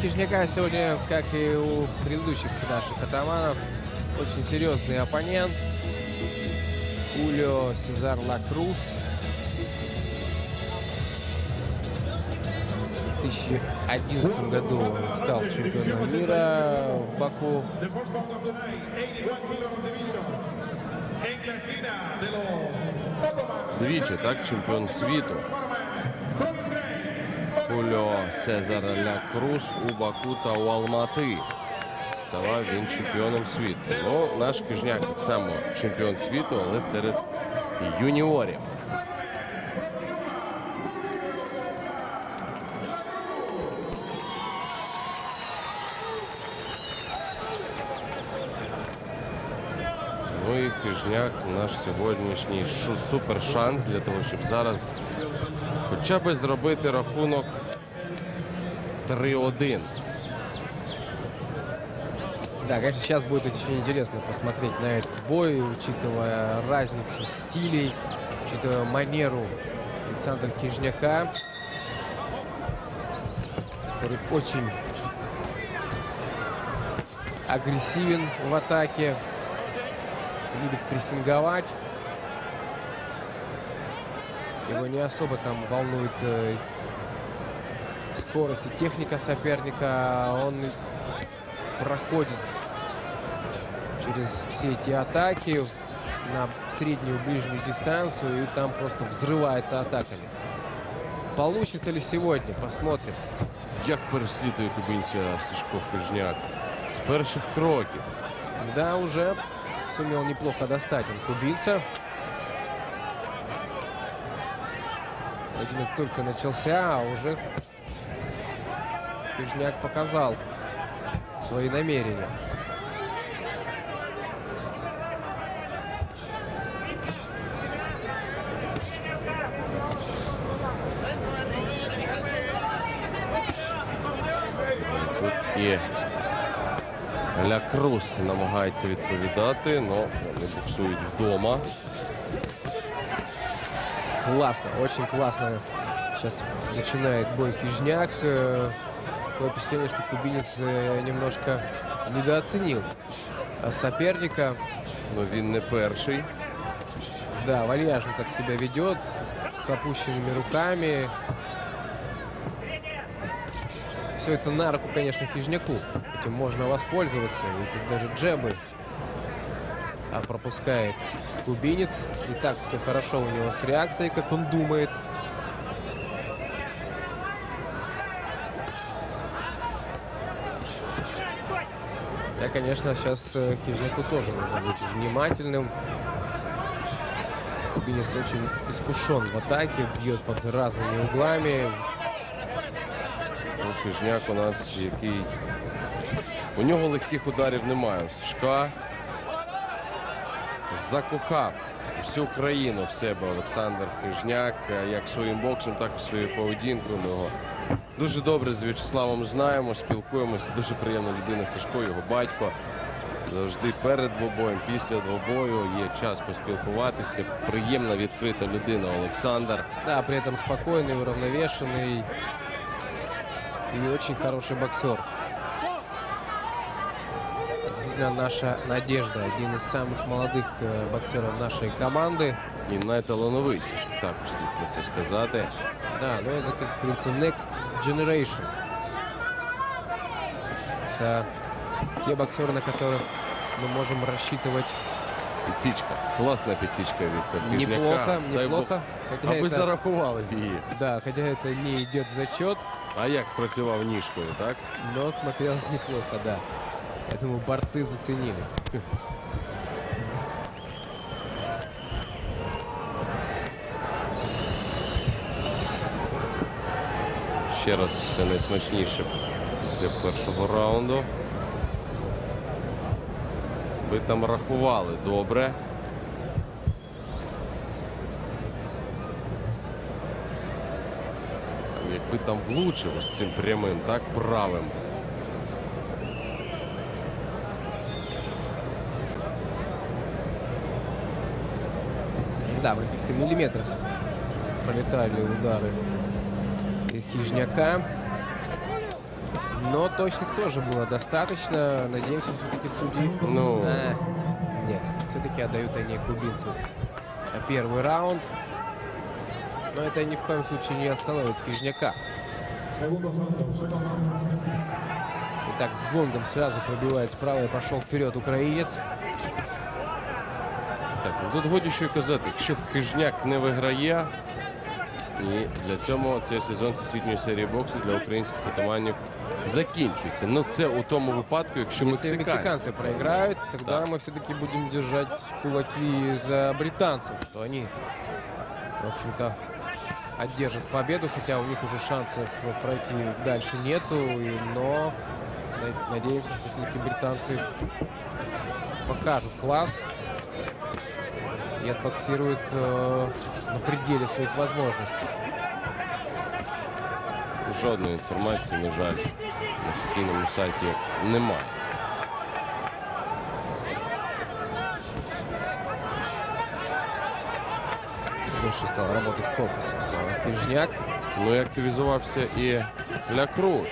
Хижняка сегодня, как и у предыдущих наших атаманов, очень серьезный оппонент. Улио Сезар Лакрус. В 2011 году он стал чемпионом мира в Баку. The first bout of the night, 81 kilos of division. En la esquina de los Ottomans de Двічі, так, чемпіон світу. Хульо Сезар Ля у Баку та у Алмати. Ставав він чемпіоном світу. Ну, наш Кижняк так само чемпіон світу, але серед юніорів. Ну і Хижняк наш сьогоднішній супершанс для того, щоб зараз хоча б зробити рахунок 3-1. Да, конечно, сейчас будет очень интересно посмотреть на этот бой, учитывая разницу стилей, учитывая манеру Александра Хижняка, который очень агрессивен в атаке, любит прессинговать. Его не особо там волнует э, скорость и техника соперника. Он проходит через все эти атаки на среднюю ближнюю дистанцию и там просто взрывается атаками. Получится ли сегодня? Посмотрим. Як переслідує кубинця Сашко Хижняк з перших кроків. Да, уже сумел неплохо достать он кубинца. Поединок только начался, а уже Хижняк показал свои намерения. Тут і Ля Крус намагається відповідати, але вони буксують вдома. Классно, очень классно. Сейчас начинает бой Хижняк. Э, Такое впечатление, что кубинец э, немножко недооценил э, соперника. Ну він не перший. Да, вальяжно так себя ведет, с опущенными руками. Все это на руку, конечно, Хижняку. Этим можно воспользоваться. И тут даже джебы пропускает кубинец. И так все хорошо у него с реакцией, как он думает. Да, конечно, сейчас э, Хижняку тоже нужно быть внимательным. Кубинец очень искушен в атаке, бьет под разными углами. Ну, Хижняк у нас, який у нього легких ударів немає. Сашка закохав всю країну в себе Олександр Хижняк, е, як своїм боксом, так і своєю поведінкою. Ми його дуже добре з В'ячеславом знаємо, спілкуємося. Дуже приємна людина Сашко, його батько. Завжди перед двобоєм, після двобою є час поспілкуватися. Приємна відкрита людина Олександр. Да, при этом спокойный, уравновешенный и очень хороший боксер. Действительно, наша надежда. Один из самых молодых э, боксеров нашей команды. І найталановитіший, також слід про це сказати. Да, ну это, как говорится, next generation. Это те боксеры, на которых мы можем рассчитывать Підсічка. Класна підсічка від Хижняка. неплохо, Дай Бог, неплохо. Хотя Аби это, зарахували б її. да, хотя это не идет в зачет, А як спрацював ніжкою, так? но смотрелось неплохо, да. Я думаю, борцы заценили. Ще раз все найсмачніше після першого раунду. Ви там рахували добре. Якби там влучив з цим прямим, так правим. Да, в каких-то миллиметрах пролетали удары Хижняка. Но точных тоже было достаточно. Надеемся, все-таки судьи... Ну. А, нет, все-таки отдают они кубинцу первый раунд. Но это ни в коем случае не остановит Хижняка. Итак, с гонгом сразу пробивает справа и пошел вперед украинец. Так, ну тут годі що й казати, якщо хижняк не виграє, і для цього цей сезон всесвітньої серії боксу для українських атаманів закінчується. Ну це у тому випадку, якщо Если мексиканці. мексиканцы проиграют, тогда Да. мы все-таки будем держать кулаки за британцев, что они, в общем-то, одержат победу, хотя у них уже шансов пройти дальше нету, и- но на- надеемся, что все-таки британцы покажут класс и отбоксируют э, на пределе своих возможностей. Жодної інформації, на жаль, на офіційному сайті немає. Больше стал работать корпусом. А Хижняк Ну і активізувався і Ля Круз.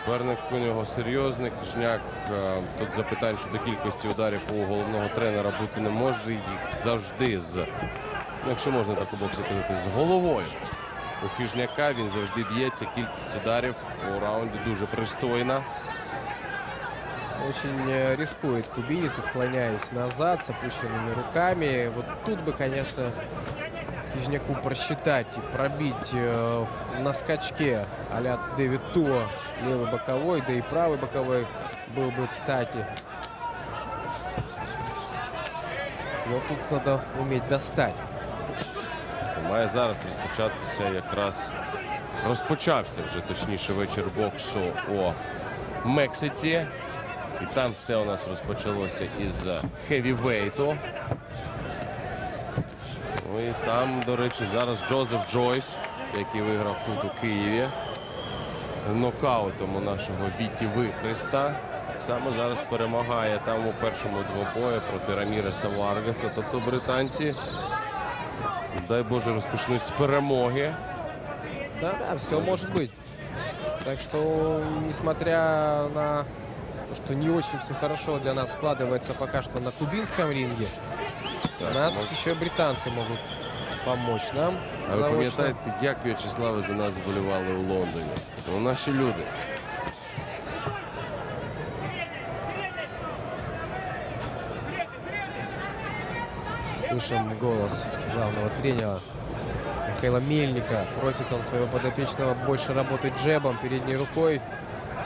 Суперник у нього серйозний. Хижняк. е, Тут запитань щодо кількості ударів у головного тренера бути не може. Їх завжди з, ну, якщо можна так у боксі казати, з головою. У Хижняка він завжди б'ється. Кількість ударів у раунді дуже пристойна. Очень э, рискует кубинец, отклоняясь назад с опущенными руками. Вот тут бы, конечно, Хижняку просчитать и пробить э, на скачке а-ля Дэвид Туа левый боковой, да и правый боковой был бы кстати. Но тут надо уметь достать. Має зараз розпочатися якраз розпочався вже точніше вечір боксу у Мексиці. І там все у нас розпочалося із хевівейту. І там, до речі, зараз Джозеф Джойс, який виграв тут у Києві. Нокаутом у нашого Віті Вихреста. Само зараз перемагає там у першому двобої проти Раміреса Варгаса. Тобто британці Дай Боже, розпочнуть з перемоги. Да-да, все может быть. Так что, несмотря на то, что не очень все хорошо для нас складывается пока что на кубинском ринге, Так, у нас ну, еще британцы могут помочь нам. А ви заочно. пам'ятаєте, як В'ячеслави за нас вболівали у Лондоні? Ну, наші люди. Слышим голос главного тренера Михаила Мельника. Просит он своего подопечного больше работать джебом, передней рукой.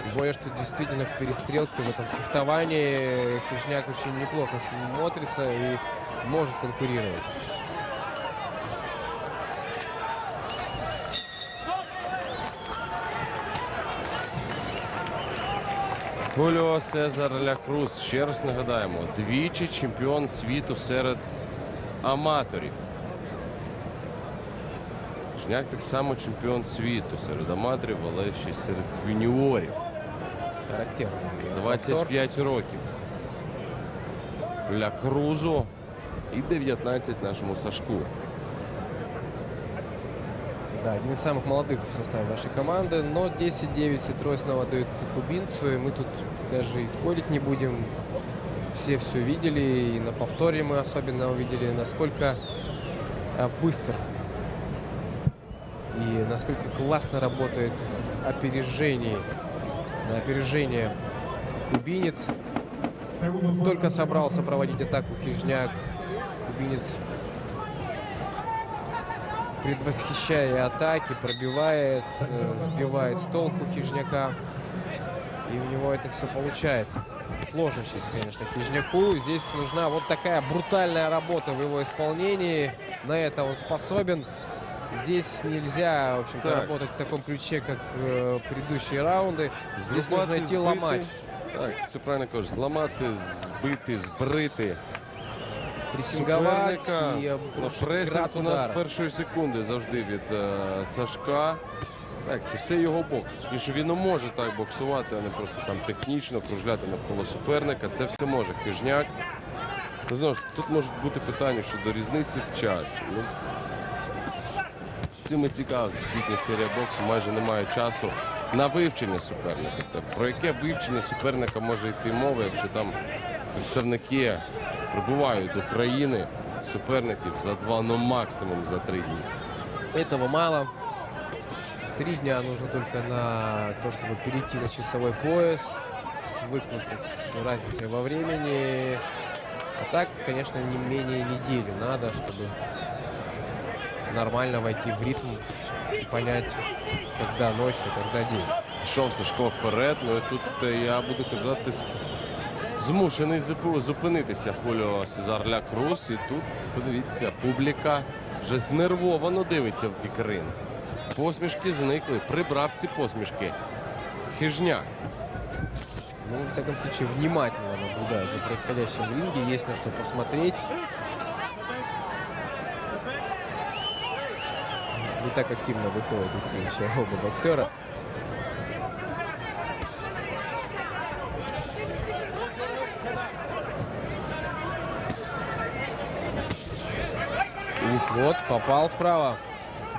Тем более, что действительно в перестрелке, в этом фехтовании Кишняк очень неплохо смотрится и может конкурировать. Хуліо Сезар Лякруз. Ще раз нагадаємо, двічі чемпіон світу серед аматорів. Жняк так само чемпіон світу серед аматорів, але ще серед юніорів. 25 років. Ля Крузу і 19 нашому Сашку. Да, один из самых молодых в составе нашей команды, но 10-9 Ситрой снова дают кубинцу, и мы тут даже и спорить не будем. Все все видели, и на повторе мы особенно увидели, насколько а, быстр и насколько классно работает в опережении, на опережение кубинец. Только собрался проводить атаку Хижняк. Кубинец предвосхищая атаки, пробивает, э, сбивает с толку Хижняка. И у него это все получается. Сложно сейчас, конечно, Хижняку. Здесь нужна вот такая брутальная работа в его исполнении. На это он способен. Здесь нельзя, в общем-то, работать в таком ключе, как э, предыдущие раунды. Здесь нужно идти збити. ломать. Так, все правильно кажеш. Зламати, збити, збрити. Прессинговать суперника. и обрушить Пресинг у нас з першої секунди завжди від е, Сашка. Так, це все його бокс. Точніше, він не може так боксувати, а не просто там технічно кружляти навколо суперника. Це все може хижняк. Ну, знову ж таки, тут можуть бути питання щодо різниці в часі. Ну, цим і цікавиться світня серія боксу. Майже немає часу на вивчення суперника. Та про яке вивчення суперника може йти мова, якщо там представники прибувають до країни суперників за два, ну максимум за три дні. Этого мало. Три дня нужно только на то, чтобы перейти на часовой пояс, свыкнуться с разницей во времени. А так, конечно, не менее недели надо, чтобы нормально войти в ритм и понять, когда ночью, когда день. Пішов Сашко вперед. Ну і тут е, я буду казати, с- змушений зупинитися Хуліо Сезар Ля Круз. І тут, подивіться, публіка вже знервовано дивиться в бік ринку. Посмішки зникли, прибрав ці посмішки. Хижняк. Ну, во всяком случае, внимательно наблюдают за происходящим в ринге. Есть на что посмотреть. Не так активно выходит из клинча оба боксера. Вот, попал справа.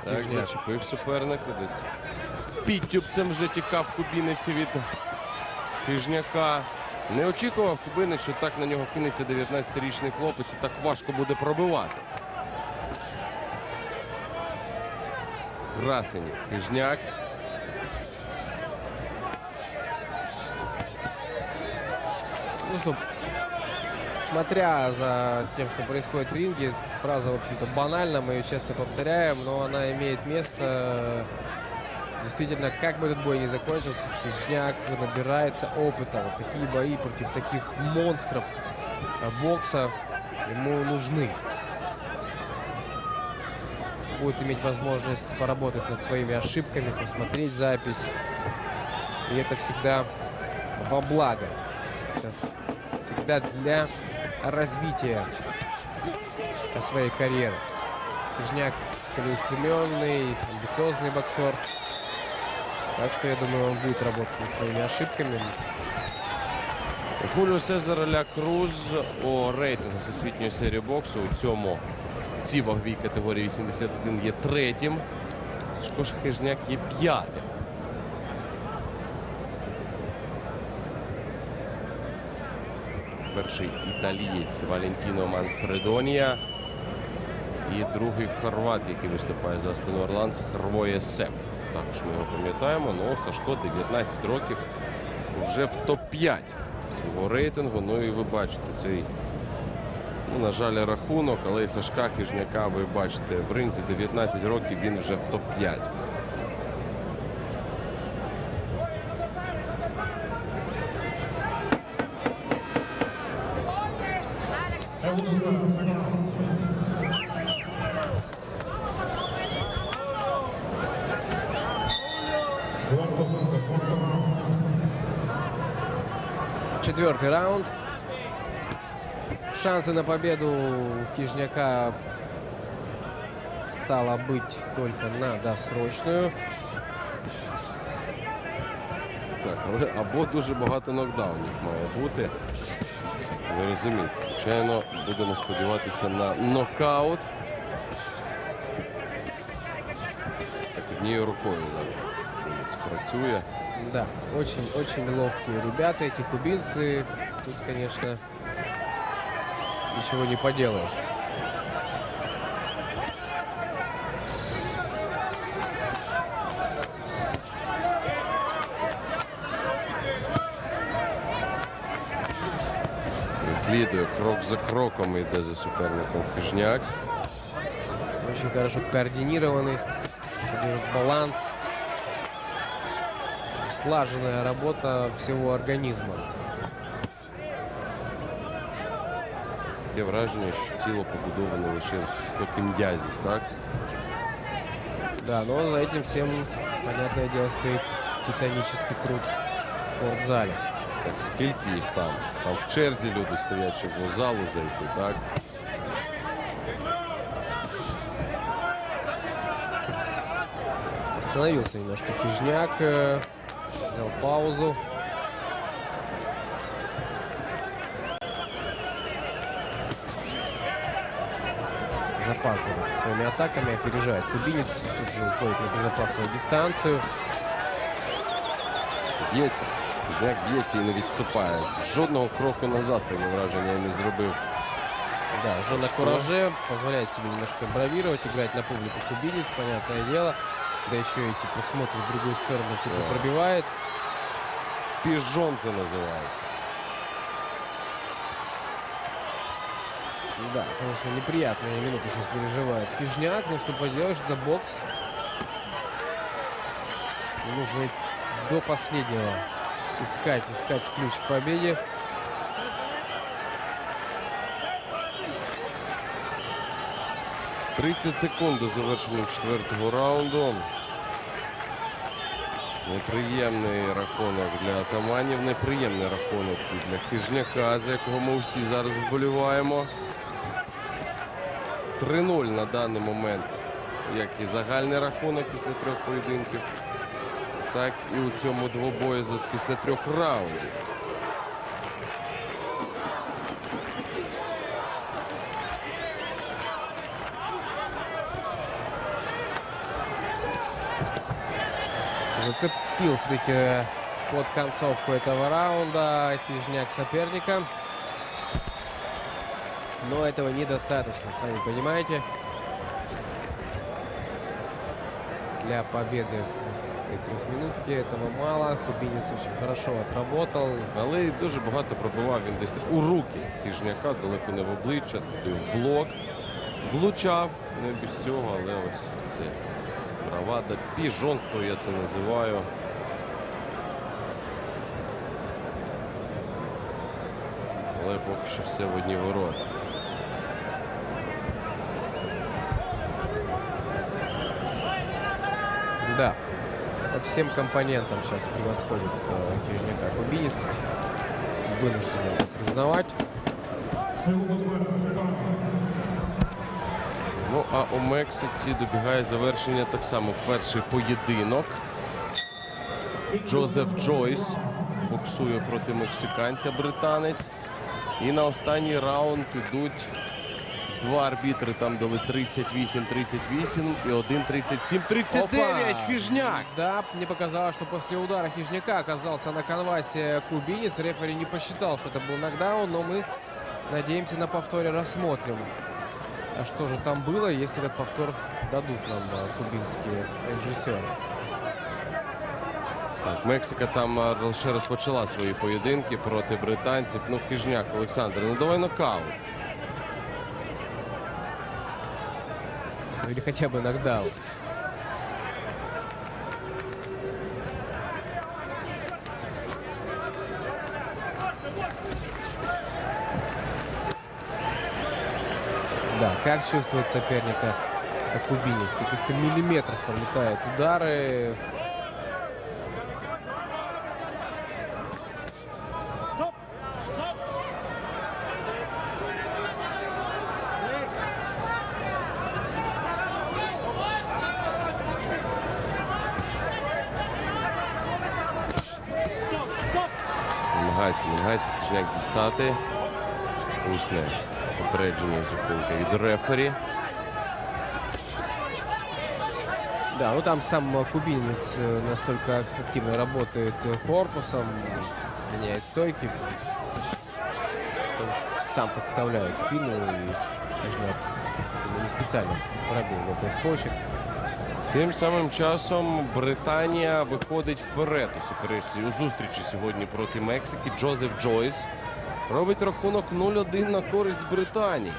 Так, зачепив суперника десь. Підтюбцем вже тікав кубінець від хижняка. Не очікував кубинець, що так на нього кинеться 19-річний хлопець і так важко буде пробивати. Красені. Хижняк. Что, смотря за тем, что происходит в ринге, фраза, в общем-то, банальна, мы ее часто повторяем, но она имеет место. Действительно, как бы этот бой ни закончился, Хижняк набирается опыта. Вот такие бои против таких монстров э, бокса ему нужны. Будет иметь возможность поработать над своими ошибками, посмотреть запись. И это всегда во благо. Это всегда для развития своей карьеры. Кижняк целеустремленный, амбициозный боксер. Так что я думаю, он будет работать над своими ошибками. Хуліо Сезар Ля Круз у рейтингу всесвітньої серії боксу у цьому цій ваговій категорії 81 є третім. Сашко ж Хижняк є п'ятим. Перший італієць Валентіно Манфредонія. І другий хорват, який виступає за Астон Орландс, Хрвоє Сеп. Також ми його пам'ятаємо. Ну, Сашко 19 років вже в топ-5 свого рейтингу. Ну і ви бачите цей, ну, на жаль, рахунок, але і Сашка Хижняка ви бачите в ринзі 19 років, він вже в топ-5. Четвертый раунд. Шансы на победу у Хижняка стало быть только на досрочную. Так, але або дуже багато нокдаунів має бути. Ви розумієте, звичайно, будемо сподіватися на нокаут. Так, однією рукою зараз Кубінець працює. Да, очень-очень ловкие ребята, эти кубинцы. Тут, конечно, ничего не поделаешь. Слідує крок за кроком йде за суперником Хижняк. Очень хорошо координированный, держит баланс. Очень слаженная работа всего организма. Таке враження, що тіло побудоване лише з кісток м'язів, так? Да, но за этим всем, понятное дело, стоит титанический труд в спортзале. Так скільки їх там? Там в черзі люди стоять, щоб в залу зайти, так? Остановился немножко Хижняк, э, взял паузу. Запаздывает со своими атаками, опережает кубинец, тут же уходит на безопасную дистанцию. Б'ється. Хижняк б'ється і не відступає. Жодного кроку назад таке враження не зробив. Да, уже на кураже, позволяет себе немножко бравировать, играть на публику кубинец, понятное дело. Да еще эти посмотры в другую сторону тут же пробивает. Піжон це називається. Да, конечно, неприятные минуты сейчас переживает Хижняк, но что поделаешь, это бокс. И нужно до последнего искать, искать ключ к победе. — 30 секунд до завершення четвертого раунду. Неприємний рахунок для атаманів, неприємний рахунок для хижняка, за якого ми всі зараз вболіваємо. 3-0 на даний момент, як і загальний рахунок після трьох поєдинків, так і у цьому двобої після трьох раундів. Зацепил, смотрите, под концовку этого раунда Хижняк соперника. Но этого недостаточно, сами понимаете. Для победы в этой трехминутке этого мало. Кубинец очень хорошо отработал. Але дуже багато пробивав він десь у руки хижняка, далеко не в обличчя, в блок. Влучав, не без цього, але ось це бравада, піжонство я це називаю. Але поки що все в одні ворота. Да, по всем компонентам сейчас превосходит э, Хижняка Кубинец. Вынужден признавать. Ну а у Мексиці добігає завершення так само перший поєдинок. Джозеф Джойс боксує проти мексиканця британець. І на останній раунд ідуть два арбітри. Там дали 38-38 і один 37-39. Опа! Хижняк. Да, мне показалось, что после удара Хижняка оказался на канвасе Кубинец. Рефери не посчитал, что это был нокдаун, но мы надеемся на повторе рассмотрим. А что же там было, если этот повтор дадут нам э, кубинские режиссеры? Так, Мексика там а, лише розпочала свої поєдинки проти британців. Ну, хижняк, Олександр, ну давай нокаут. Ну или хотя бы нокдаун. как чувствует соперника Кубинец. Каких-то миллиметров там удары. Намагається, намагається хижняк дістати. Усне. попередження зупинка від рефері. Да, ну там сам э, кубинец э, настолько активно работает э, корпусом, меняет стойки, что сам подставляет спину и Нижняк ну, не специально пробил в область почек. Тим самим часом Британія виходить вперед у суперечці у зустрічі сьогодні проти Мексики. Джозеф Джойс робить рахунок 0-1 на користь Британії.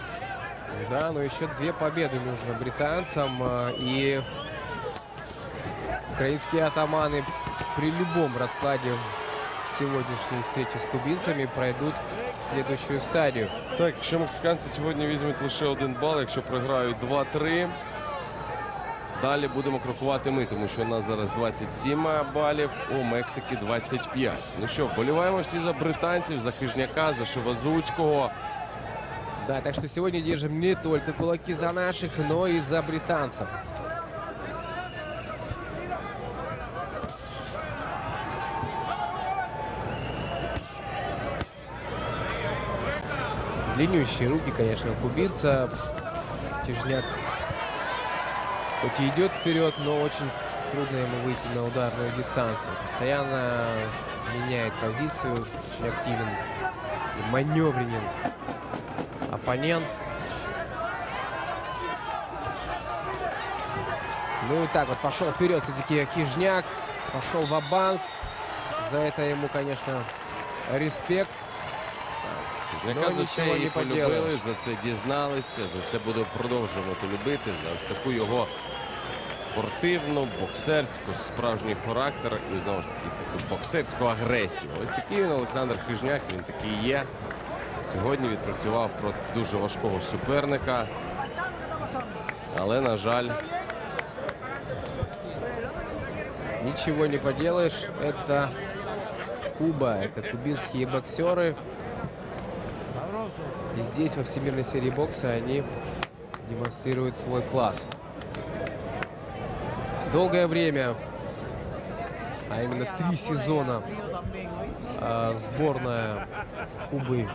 Да, но еще две победы нужно британцам. э, И украинские атаманы при любом раскладе сегодняшней встречи с кубинцами пройдут в следующую стадию. Так, якщо мексиканці сьогодні візьмуть лише один бал, якщо програють 2-3, далі будемо крокувати ми, тому що у нас зараз 27 балів, у Мексики 25. Ну що, вболіваємо всі за британців, за Хижняка, за Шевазуцького. Да, так что сегодня держим не только кулаки за наших, но и за британцев. Длиннющие руки, конечно, у кубинца. Тяжняк хоть и идет вперед, но очень трудно ему выйти на ударную дистанцию. Постоянно меняет позицию, очень активен и маневренен оппонент. Ну и так вот пошел вперед все-таки Хижняк. Пошел в банк За это ему, конечно, респект. Хижняка Ну, за це нічого і не полюбили, поділаєш. за це дізналися, за це буде продовжувати любити, за ось таку його спортивну, боксерську, справжній характер і знову ж таки таку боксерську агресію. Ось такий він Олександр Хижняк, він такий є. Сьогодні відпрацював проти дуже важкого суперника. Але, на жаль, Ничего не поделаешь. Это Куба, это кубинские боксеры. И здесь, во Всемирной серии бокса, они демонстрируют свой класс. Долгое время, а именно три сезона, а, сборная Кубы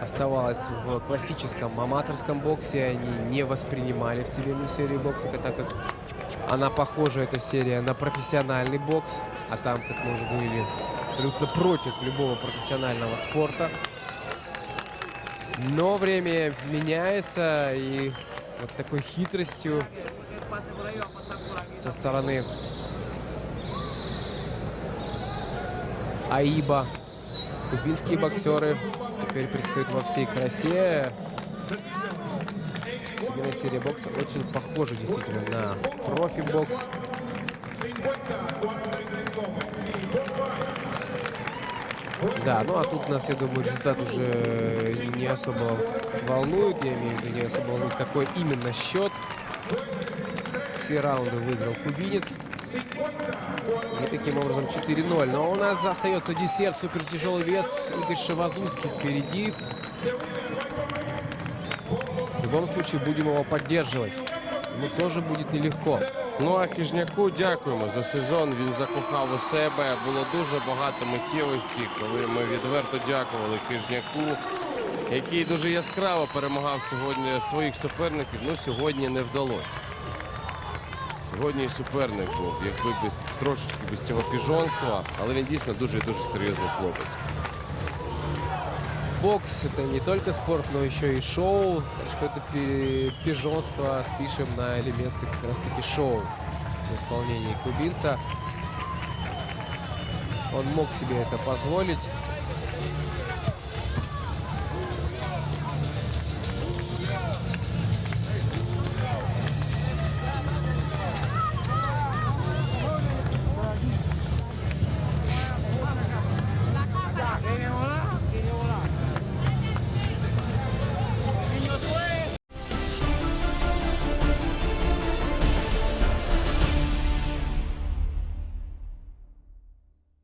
оставалась в классическом аматорском боксе. Они не воспринимали Всемирную серию бокса, так как она похожа, эта серия, на профессиональный бокс. А там, как мы уже говорили, абсолютно против любого профессионального спорта. Но время меняется, и вот такой хитростью со стороны Аиба кубинские боксеры теперь предстают во всей красе. Всемирная серия бокса очень похожа действительно на профи-бокс. Да, ну а тут нас, я думаю, результат уже не особо волнует. Я имею в виду, не особо волнует, какой именно счет. Все раунды выиграл кубинец. И таким образом 4-0. Но у нас остается десерт, супертяжелый вес. Игорь Шевазунский впереди. В любом случае будем его поддерживать. Ему тоже будет нелегко. Ну а Хижняку дякуємо за сезон. Він закохав у себе. Було дуже багато миттєвості, коли ми відверто дякували Хижняку, який дуже яскраво перемагав сьогодні своїх суперників. Ну сьогодні не вдалося. Сьогодні і суперник був, якби без трошечки без цього піжонства, але він дійсно дуже і дуже серйозний хлопець. Бокс это не только спорт, но еще и шоу. Так что это пи- пижонство спишем на элементы как раз таки шоу в исполнении кубинца. Он мог себе это позволить.